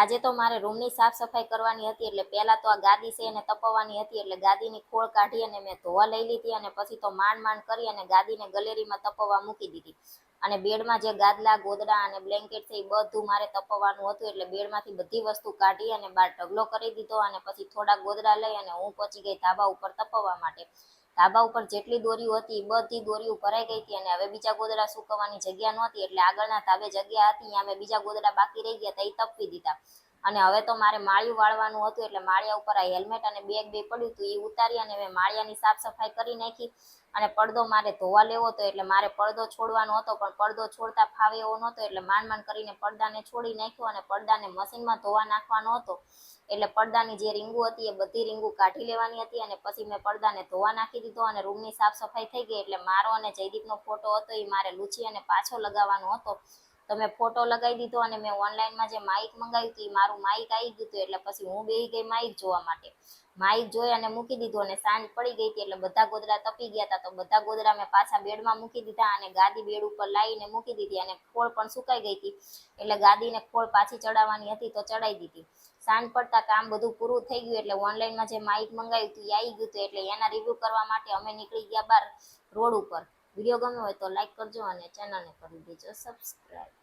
આજે તો મારે રૂમની સાફ સફાઈ કરવાની હતી એટલે પહેલા તો આ ગાદી છે એને તપવાની હતી એટલે ગાદીની ખોળ કાઢી અને મેં ધોવા લઈ લીધી અને પછી તો માંડ માંડ કરી અને ગાદીને ગલેરીમાં તપવવા મૂકી દીધી. અને બેડમાં જે ગાદલા, ગોદડા અને બ્લેન્કેટ છે એ બધું મારે તપવવાનું હતું એટલે બેડમાંથી બધી વસ્તુ કાઢી અને બહાર ઢગલો કરી દીધો અને પછી થોડા ગોદડા લઈ અને હું પહોંચી ગઈ ધાબા ઉપર તપવવા માટે. ધાબા ઉપર જેટલી દોરીઓ હતી એ બધી દોરીઓ ભરાઈ ગઈ હતી અને હવે બીજા ગોદડા સુકવવાની જગ્યા નહોતી એટલે આગળના ધાબે જગ્યા હતી, ત્યાં મેં બીજા ગોદડા બાકી રહી ગયા હતા, એ તપવી દીધા. અને હવે તો મારે માળિયું વાળવાનું હતું એટલે માળિયા ઉપર આ હેલ્મેટ અને બેગ બે પડ્યું હતું એ ઉતારી અને મેં માળિયાની સાફ સફાઈ કરી નાખી અને પડદો મારે ધોવા લેવો હતો એટલે મારે પડદો છોડવાનો હતો, પણ પડદો છોડતા ફાવે એવો નહોતો એટલે માંડ માંડ કરીને પડદાને છોડી નાખ્યો અને પડદાને મશીનમાં ધોવા નાખવાનો હતો. એટલે પડદાની જે રીંગુ હતી એ બધી રીંગું કાઢી લેવાની હતી અને પછી મેં પડદાને ધોવા નાખી દીધો અને રૂમની સાફ સફાઈ થઈ ગઈ એટલે મારો અને જયદીપનો ફોટો હતો એ મારે લૂછી અને પાછો લગાવવાનો હતો. તો મેં ફોટો લગાવી દીધો અને મેં ઓનલાઈનમાં જે માઇક મંગાવ્યું હતું એ મારું માઇક આવી ગયું હતું, એટલે પછી હું બેહી ગઈ માઇક જોવા માટે. માઇક જોઈ અને મૂકી દીધું અને સાંજ પડી ગઈ હતી, એટલે બધા ગોદડા તપી ગયા હતા. તો બધા ગોદડા મેં પાછા બેડમાં મૂકી દીધા અને ગાદી બેડ ઉપર લાવીને મૂકી દીધી અને ખોળ પણ સુકાઈ ગઈ હતી. એટલે ગાદીને ખોળ પાછી ચડાવવાની હતી તો ચડાવી દીધી. સાંજ પડતા કામ બધું પૂરું થઈ ગયું એટલે ઓનલાઈનમાં જે માઇક મંગાવ્યું હતું એ આવી ગયું હતું. એટલે એના રિવ્યૂ કરવા માટે અમે નીકળી ગયા બહાર રોડ ઉપર. વીડિયો ગમ્યો હોય તો લાઈક કરજો અને ચેનલને કરી દેજો. સબસ્ક્રાઈબ